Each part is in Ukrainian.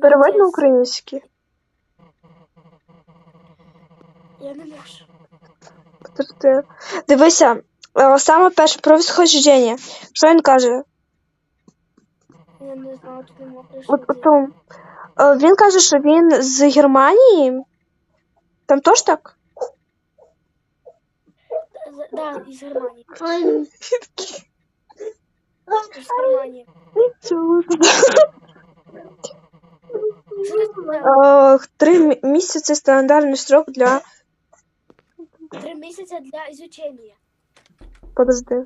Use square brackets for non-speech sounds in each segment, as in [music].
Переводь на український. Я не можу. Подожди. Дивися, е, саме перше про восхождення. Що він каже? Я не знаю, тут нема От, от, там, е, він каже, що він з Германії. Там теж так? Да, із Германії. Із Германії. Чого? Три мі- місяці стандартний строк для. Три місяці для изучення. Подожди.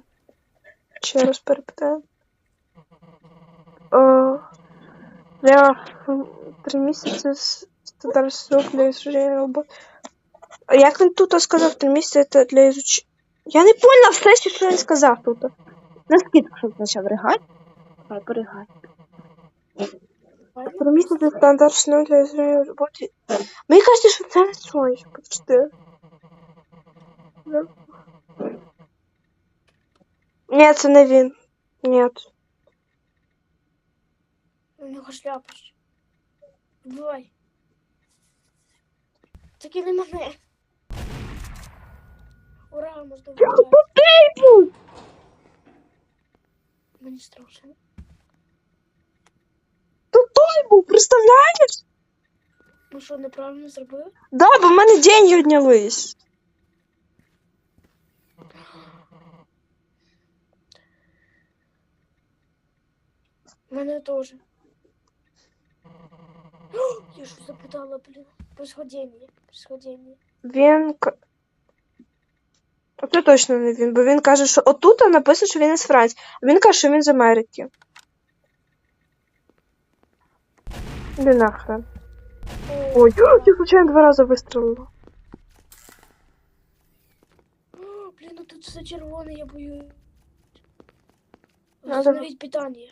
Ще раз перепитаю. Е, Для три місяці стандартний строк для ізучення роботи. А Як він тут сказав, три місяці це для ізучення. Я не поняла все, що він сказав тут. На скидку, почав ригати. Хай поригай. Три місяці стандартний строк для ізучення роботи. Мені кажеться, що це не сонечко. Подожди. Да. Ні, це не він. Ні. У нього шляпа. ще. Бувай. Таки не мене. Ура, можна вбивати. Мені страшно. Був, представляєш? Ну що, неправильно зробив? Да, бо в мене деньги однялись. Мене теж. Я що запитала, блін. Происходення. Происходення. Він. Це точно не він, бо він каже, що отут написано, що він із Франції. А він каже, що він з Америки. Іди нахрен. Ой, [gasps] я случайно два рази вистрілила. О, блін, ну тут все червоне, я боюсь. Надо- Установить питання.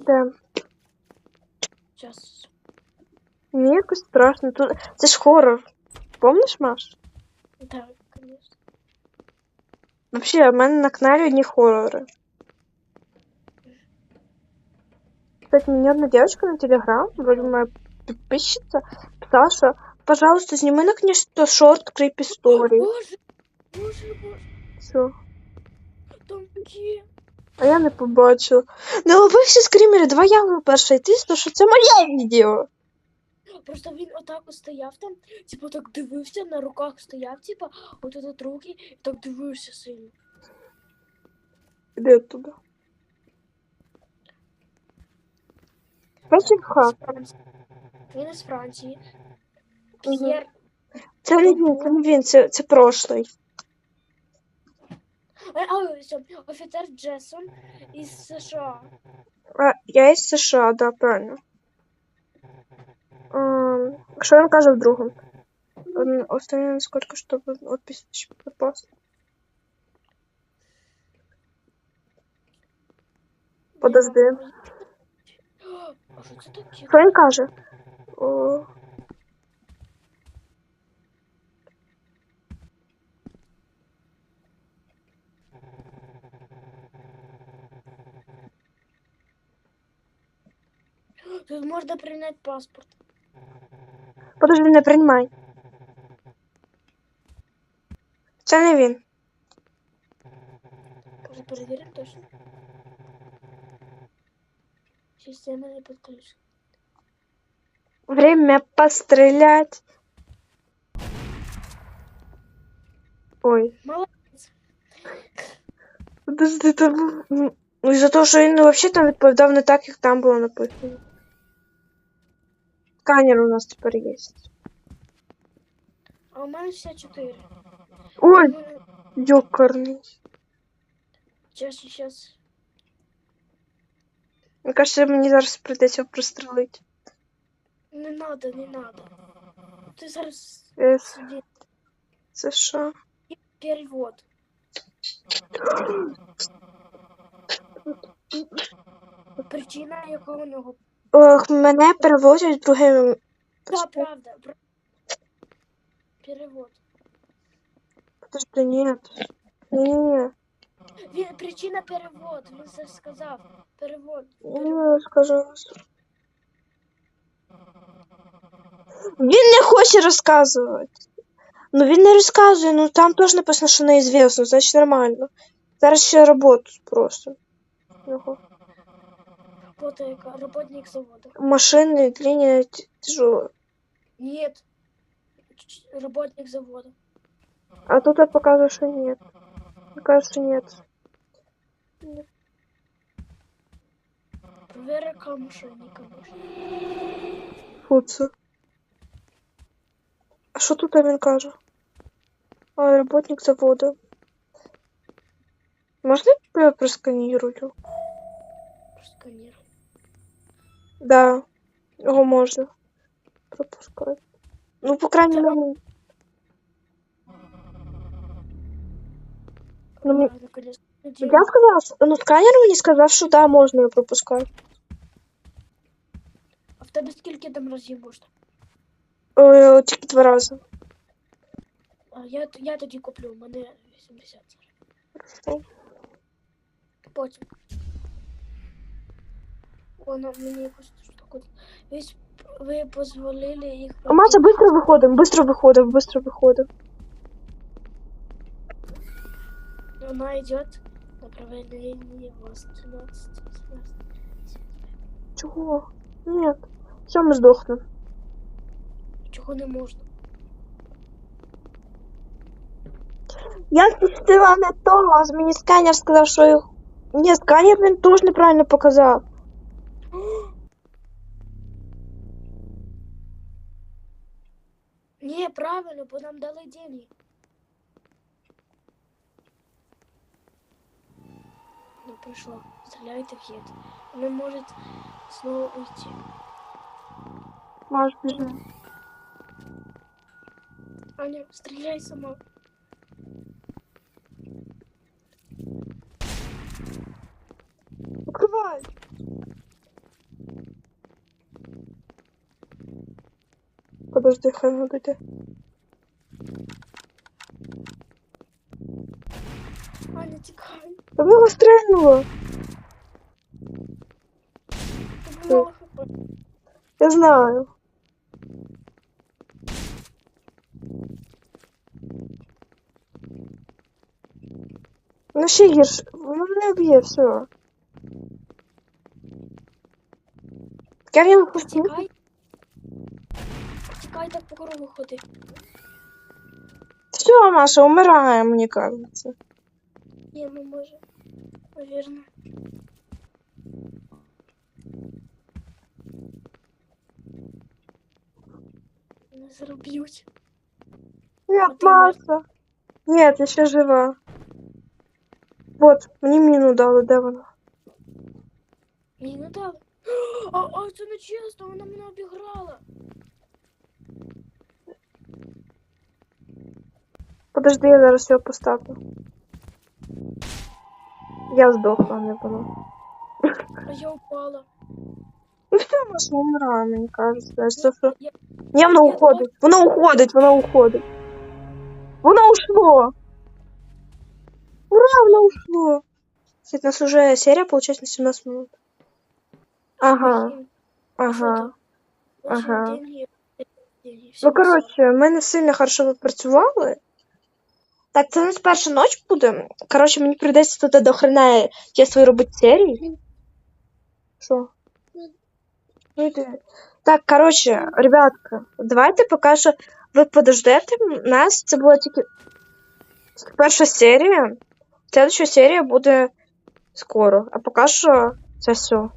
Де? Сейчас. Мені якось страшно. Тут... Це ж хорор. Помниш, Маш? Так, конечно. Вообще, в мене на каналі одні хорори. Кстати, мне одна девочка на Телеграм, вроде моя подписчица, писала, что пожалуйста, сними наконец-то шорт Creepy Story. Боже, боже, боже, там. А я не побачила. Не ловився скрімери, давай я ловлю перша, і ти, то що це моє відео. Просто він отак от стояв там, типу так дивився, на руках стояв, типу, от этот руки, і так дивився сильно. Іди туди. Хак. Він із Франції. П'єр. Це не він, це не він, це, це прошлий. А, а ось офіцер Джесон із США. А, я із США, да, правильно. Ем, що він каже в другому? Ем, Останнє сколько, щоб отпись попасть. Подожди. Що він каже? О, Тут можна прийняти паспорт. подожди, не приймай. Це не він. Може перевірити точно. Система не підключена. Время пострелять. Ой. Молодець. Подожди, там. ну, Із-за того, що він взагалі там відповідав не так, як там було написано. Сканер у нас тепер є. А у мене 64. Ой, ёкарний. Сейчас, сейчас. Мені кажется, мені зараз прийдеться прострелити. Не надо, не надо. Ти зараз Е, сиди. Це що? Перевод. Причина, яка у нього. Ох, мене перевозять другим. Да, правда. пр- Перевод. Подожди, ні. Ні, Він, причина перевод. Він це сказав. Перевод. ні, скажу. Він не хоче розказувати. Ну він не розказує, ну там теж написано, що неізвісно, значить нормально. Зараз ще роботу просто. Його. Работа яка? Работник завода. Машини, лінія т- тяжела. Нет. Ч- Работник завода. А тут я показываю, что нет. Кажется, нет. Проверка мошенника. Фу, це. А що тут він каже? А, работник заводу. Можно я просканирую? Просканируй. Да. Його можна. Пропускати. Ну, по крайней мере. Ну, ми- А, наконец. Я сказав, ну сканер мені сказав, що да, можна його пропускати. А в тебе скільки там разів можна? Е, тільки два рази. А я, т- я тоді куплю, у мене 80 зараз. Хорошо. Потім. Воно мені якусь штуку. Ви, с- ви дозволили їх. А Маша, быстро виходимо, быстро виходимо, быстро виходимо. Вона йде направление вас 13, 17. Чого? Ні. Все, ми здохнемо. Чого не можна? Я спустила не то, а мені сканер сказав, що їх. Ні, сканер він теж неправильно показав. [gasps] Ні, правильно, бо нам дали деньги. Ну, прийшло. Стреляйте в хід. Вони можуть знову уйти. Маш, біжи. Аня, стреляй сама. Відкривай. Подожди, хай воно в нього стрельнуло. Хп. Я знаю. Ну ще гірше. Воно не вб'є, все. Я в нього пустив. Тікай. Так по кругу ходи. Все, Маша, умирає, мені кажеться. Ні, ми може. Навірно. Мене заруб'ють. Нет, ты Маша. Нет, я ще жива. Вот, мені міну дали, де вона? Мені не дали. А, а це не чесно, вона мене обіграла. Подожди, я зараз його поставлю. Я здохла, не було. А я упала. Ну все, Маша, умирає, мені кажеться. Що, що? Я, Ні, воно уходить. Воно уходить, воно уходить. Воно ушло. Ура, воно ушло. Кстати, у нас уже серия получается на 17 минут. Ага, ага. Ага. Ну, коротше, ми не сильно хорошо попрацювали. Так, це нас перша ніч буде. Коротше, мені прийдеться тут до хрена я свої робити серії. Що? Ну. Так, коротше, ребятка, давайте поки що ви подождете нас. Це була тільки перша серія. Следующа серія буде скоро. А поки що це все.